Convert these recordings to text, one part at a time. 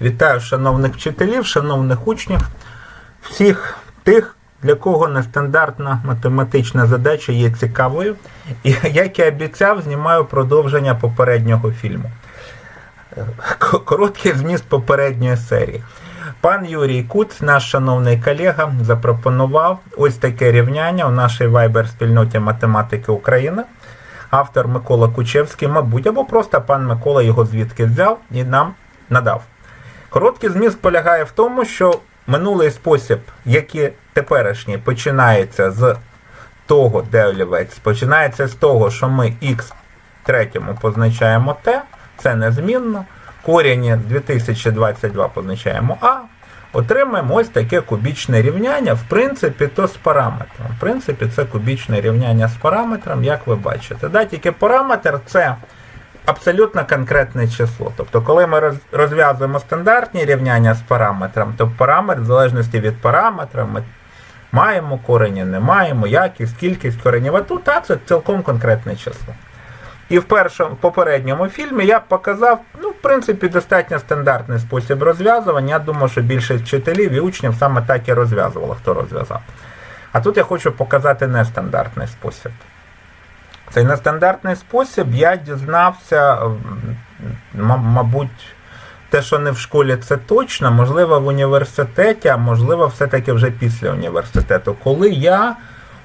Вітаю шановних вчителів, шановних учнів, всіх тих, для кого нестандартна математична задача є цікавою. І як і обіцяв, знімаю продовження попереднього фільму. Короткий зміст попередньої серії. Пан Юрій Куц, наш шановний колега, запропонував ось таке рівняння у нашій вайбер-спільноті математики України. Автор Микола Кучевський, мабуть, або просто пан Микола його звідки взяв і нам надав. Короткий зміст полягає в тому, що минулий спосіб, як і теперішній, починається з того, де олівець, починається з того, що ми х третьому позначаємо t, це незмінно. Корінь 2022 позначаємо а. Отримаємо ось таке кубічне рівняння. В принципі, то з параметром. В принципі, це кубічне рівняння з параметром, як ви бачите. Да, тільки параметр це абсолютно конкретне число. Тобто, коли ми розв'язуємо стандартні рівняння з параметром, то параметр, в залежності від параметра, ми маємо корені, не маємо, якість, кількість коренів. А тут а, це цілком конкретне число. І в першому в попередньому фільмі я показав, ну, в принципі, достатньо стандартний спосіб розв'язування. Я думаю, що більшість вчителів і учнів саме так і розв'язувало, хто розв'язав. А тут я хочу показати нестандартний спосіб. Цей нестандартний спосіб я дізнався, мабуть, те, що не в школі, це точно, можливо, в університеті, а можливо, все-таки вже після університету. Коли я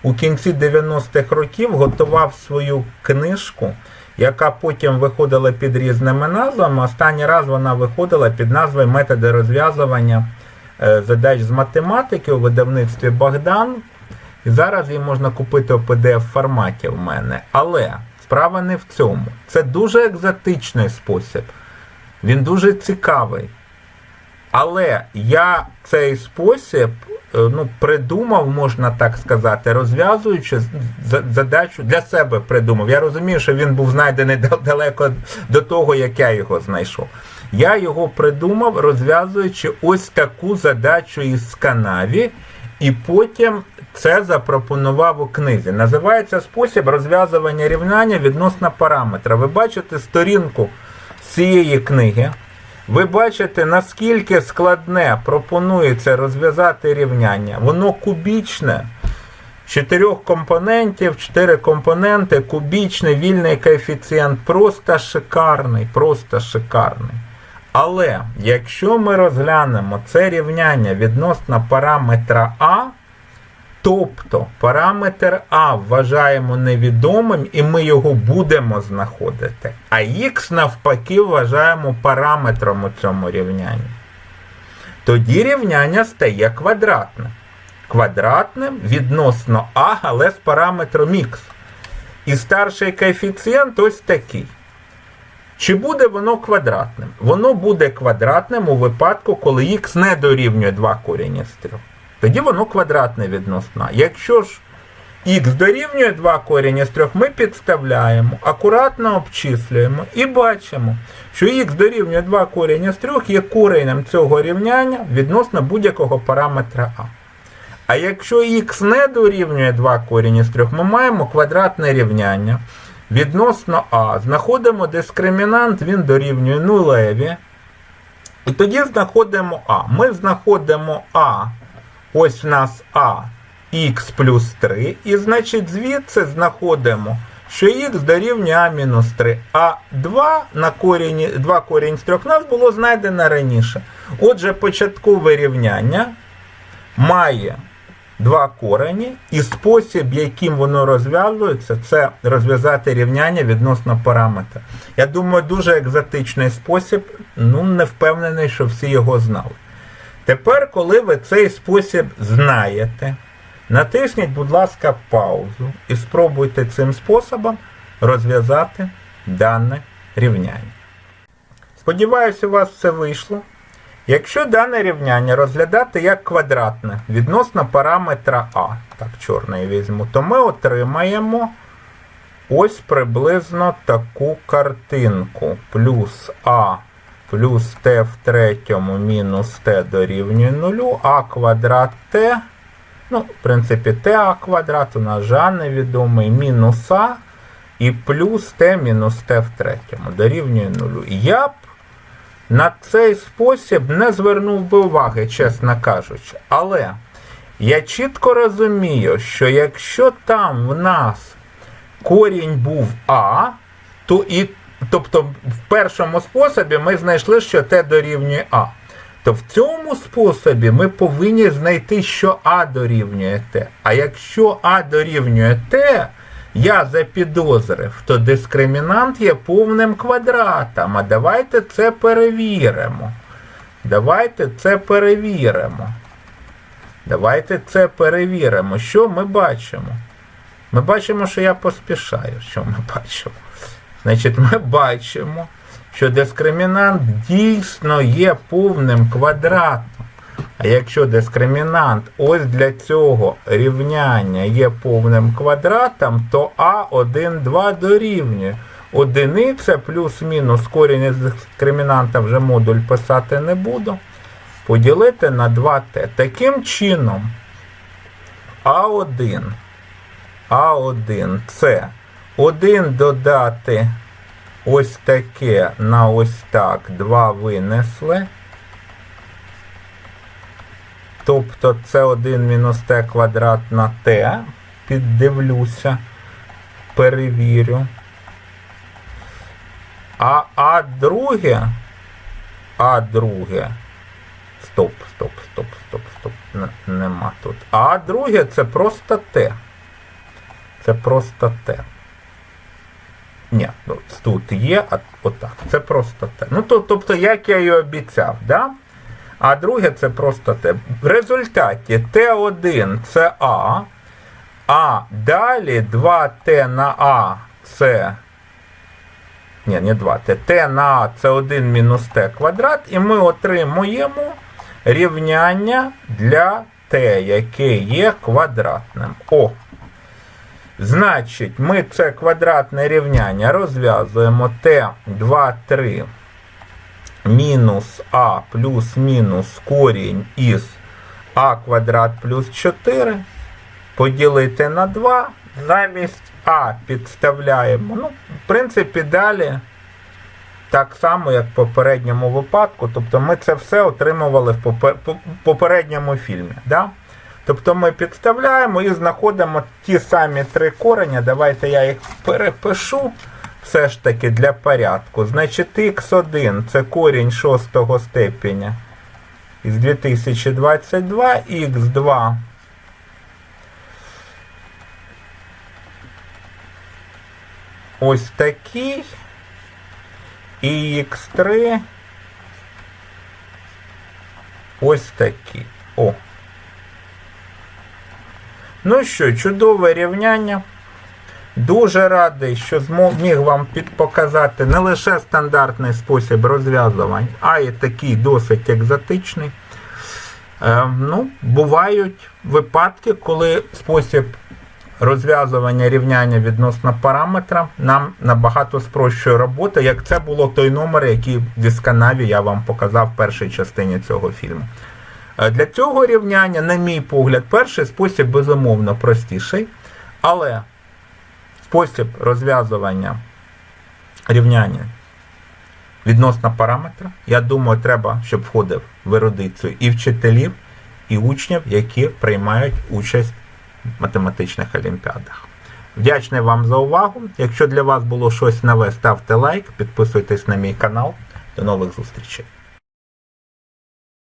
у кінці 90-х років готував свою книжку, яка потім виходила під різними назвами. Останній раз вона виходила під назвою Методи розв'язування е, задач з математики у видавництві Богдан. І зараз її можна купити у pdf форматі в мене. Але справа не в цьому. Це дуже екзотичний спосіб. Він дуже цікавий. Але я цей спосіб е, ну, придумав, можна так сказати, розв'язуючи задачу для себе придумав. Я розумію, що він був знайдений далеко до того, як я його знайшов. Я його придумав, розв'язуючи ось таку задачу із канаві, і потім це запропонував у книзі. Називається спосіб розв'язування рівняння відносно параметра. Ви бачите сторінку цієї книги. Ви бачите, наскільки складне пропонується розв'язати рівняння. Воно кубічне. Чотирьох компонентів, чотири компоненти, кубічний, вільний коефіцієнт. Просто шикарний, просто шикарний. Але якщо ми розглянемо це рівняння відносно параметра А, тобто параметр А вважаємо невідомим і ми його будемо знаходити, а х навпаки вважаємо параметром у цьому рівнянні, тоді рівняння стає квадратним. Квадратним відносно А, але з параметром х. І старший коефіцієнт ось такий. Чи буде воно квадратним? Воно буде квадратним у випадку, коли х не дорівнює 2 коріння з 3. Тоді воно квадратне відносно. Якщо ж х дорівнює 2 коріння з 3, ми підставляємо, акуратно обчислюємо і бачимо, що х дорівнює 2 коріння з 3 є коренем цього рівняння відносно будь-якого параметра а. А якщо х не дорівнює 2 коріння з 3, ми маємо квадратне рівняння відносно а. Знаходимо дискримінант, він дорівнює нулеві. І тоді знаходимо А. Ми знаходимо А. Ось в нас А х плюс 3. І значить звідси знаходимо, що х дорівнює А мінус 3. А 2 на корінь, 2 корінь з 3 в нас було знайдено раніше. Отже, початкове рівняння має два корені, і спосіб, яким воно розв'язується, це розв'язати рівняння відносно параметра. Я думаю, дуже екзотичний спосіб, ну не впевнений, що всі його знали. Тепер, коли ви цей спосіб знаєте, натисніть, будь ласка, паузу і спробуйте цим способом розв'язати дане рівняння. Сподіваюся, у вас все вийшло. Якщо дане рівняння розглядати як квадратне відносно параметра А, так, чорний візьму, то ми отримаємо ось приблизно таку картинку. Плюс А плюс Т в третьому мінус Т дорівнює нулю, А квадрат Т. Ну, в принципі, ТА квадрат у нас жа невідомий, мінус А і плюс Т мінус Т в третьому дорівнює нулю. Я б на цей спосіб не звернув би уваги, чесно кажучи. Але я чітко розумію, що якщо там в нас корінь був А, то і, тобто в першому способі ми знайшли, що Т дорівнює А. То в цьому способі ми повинні знайти, що А дорівнює Т. А якщо А дорівнює Т, я запідозрив, то дискримінант є повним квадратом. А давайте це перевіримо. Давайте це перевіримо. Давайте це перевіримо. Що ми бачимо? Ми бачимо, що я поспішаю. Що ми бачимо? Значить, ми бачимо, що дискримінант дійсно є повним квадратом. А якщо дискримінант ось для цього рівняння є повним квадратом, то А1, 2 дорівнює. Одиниця плюс-мінус корінь із дискримінанта вже модуль писати не буду. Поділити на 2t. Таким чином, А1, А1 це 1 додати ось таке на ось так 2 винесли. Тобто це 1 мінус t квадрат на t. Піддивлюся, перевірю. А А друге, А друге. Стоп, стоп, стоп, стоп, стоп. Нема тут. А друге це просто Т. Це просто Т. Ні, ну, тут є, а отак. Це просто Т. Ну, то, тобто, як я і обіцяв, да? А друге це просто Т. В результаті Т1 це А, а далі 2Т на А це. Ні, не 2Т. Т на А це 1 мінус Т квадрат, і ми отримуємо рівняння для Т, яке є квадратним. О! Значить, ми це квадратне рівняння розв'язуємо Т2, 3 мінус А плюс мінус корінь із А квадрат плюс 4 поділити на 2. Замість А підставляємо. Ну, в принципі, далі так само, як в попередньому випадку. Тобто ми це все отримували в попередньому фільмі. Да? Тобто ми підставляємо і знаходимо ті самі три корення. Давайте я їх перепишу все ж таки для порядку. Значить, х1 це корінь шостого степеня із 2022, х2 ось такий. І х3 ось такі. О. Ну що, чудове рівняння. Дуже радий, що зміг вам підпоказати не лише стандартний спосіб розв'язувань, а й такий досить екзотичний. Е, ну, бувають випадки, коли спосіб розв'язування рівняння відносно параметра нам набагато спрощує роботу, як це було той номер, який в дисканаві я вам показав в першій частині цього фільму. Е, Для цього рівняння, на мій погляд, перший спосіб безумовно простіший, але спосіб розв'язування рівняння відносно параметра, я думаю, треба, щоб входив в ерудицію і вчителів, і учнів, які приймають участь в математичних олімпіадах. Вдячний вам за увагу. Якщо для вас було щось нове, ставте лайк, підписуйтесь на мій канал. До нових зустрічей.